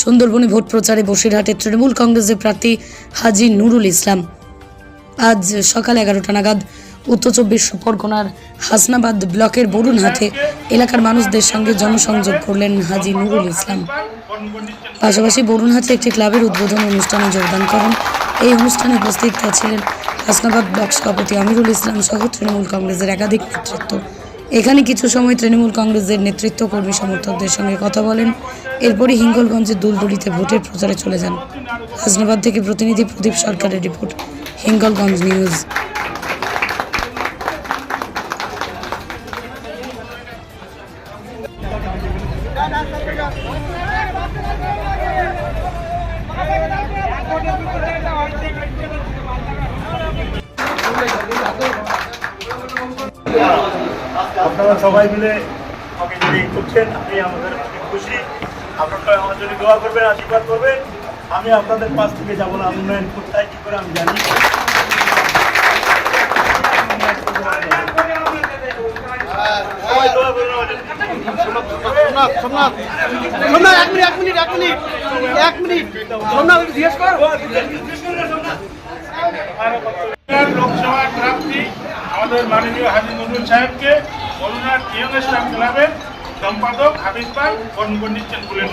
সুন্দরবনে ভোট প্রচারে বসিরহাটের তৃণমূল কংগ্রেসের প্রার্থী হাজি নুরুল ইসলাম। আজ সকাল এগারোটা নাগাদ উত্তর চব্বিশ পরগনার হাসনাবাদ ব্লকের বরুণহাটে এলাকার মানুষদের সঙ্গে জনসংযোগ করলেন হাজি নুরুল ইসলাম। পাশাপাশি বরুণহাটে একটি ক্লাবের উদ্বোধন অনুষ্ঠানে যোগদান করেন। এই অনুষ্ঠানে উপস্থিত ছিলেন হাসনাবাদ ব্লক সভাপতি আমিরুল ইসলাম সহ তৃণমূল কংগ্রেসের একাধিক নেতৃত্ব। এখানে কিছু সময় তৃণমূল কংগ্রেসের নেতৃত্ব কর্মী সমর্থকদের সঙ্গে কথা বলেন। এরপরই হিঙ্গলগঞ্জের দুলদুলিতে ভোটের প্রচারে চলে যান। হাসনাবাদ থেকে প্রতিনিধি প্রদীপ সরকারের রিপোর্ট, হিঙ্গলগঞ্জ নিউজ। আপনারা সবাই মিলে আমাকে যদি করছেন আমি আমাদের অনেক খুশি। আপনারা আমার জন্য দোয়া করবেন আশীর্বাদ করবেন। আমি আপনাদের পাশ থেকে যাব না উন্নয়ন কোথায় কী করে আমি জানি। এক মিনিট এক মিনিট এক মিনিট এক মিনিট। সোমনাথ জিজ্ঞেস কর। লোকসভার প্রার্থী আমাদের মাননীয় হাজি নজরুল সাহেবকে করুণার স্টার ক্লাবের সম্পাদক হাবিব পাল বরণ করে নিচ্ছেন ফুলের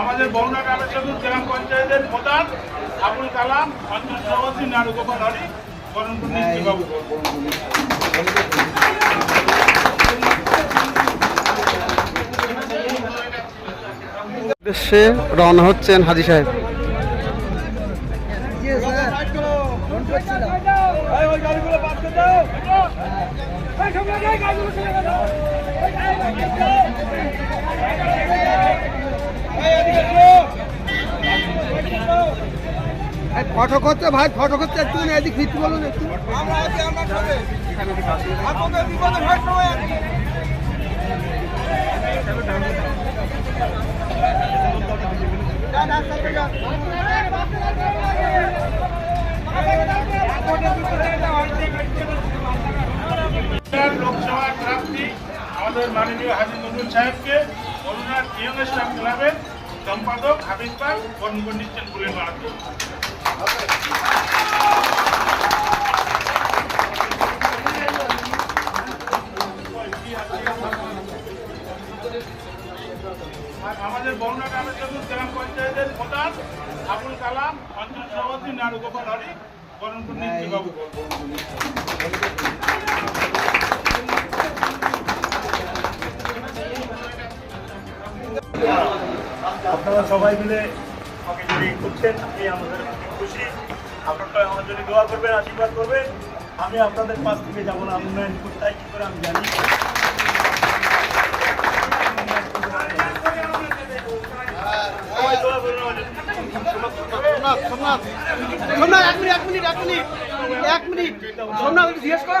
আমাদের বরুণা গ্রামের গ্রাম পঞ্চায়েতের প্রধান আবুল কালাম, অঞ্চল সভাপতি নারু গোপাল হরি বরণ করে নিচ্ছি বাবু উদ্দেশ্যে রওনা হচ্ছেন হাজি সাহেব। ফটো করতে ভাই ফটো করতে একটু এদিক ফিরতে বলুন একটু। লোকসভার প্রার্থী আমাদের মাননীয় হাজি নজরুল সাহেবকে করুণার ইয়ং স্টার ক্লাবের সম্পাদক হাবিব পাল বরণ করে নিচ্ছেন মালা আর আমাদের বরুণা গ্রামের চতুর্থ গ্রাম পঞ্চায়েতের প্রধান আবুল কালাম, অঞ্চল সভাপতি নারু গোপাল হরি বরণ করে বাবু। আপনারা সবাই মিলে আমাকে যদি করছেন আমি আমাদের খুশি। আপনারা আমার জন্য দোয়া করবেন আশীর্বাদ করবেন। আমি আপনাদের পাশ থেকে যাব না উন্নয়ন কোথায় কী করে আমি জানি? সোমনাথ এক মিনিট এক মিনিট এক মিনিট এক মিনিট। সোমনাথ জিজ্ঞেস কর।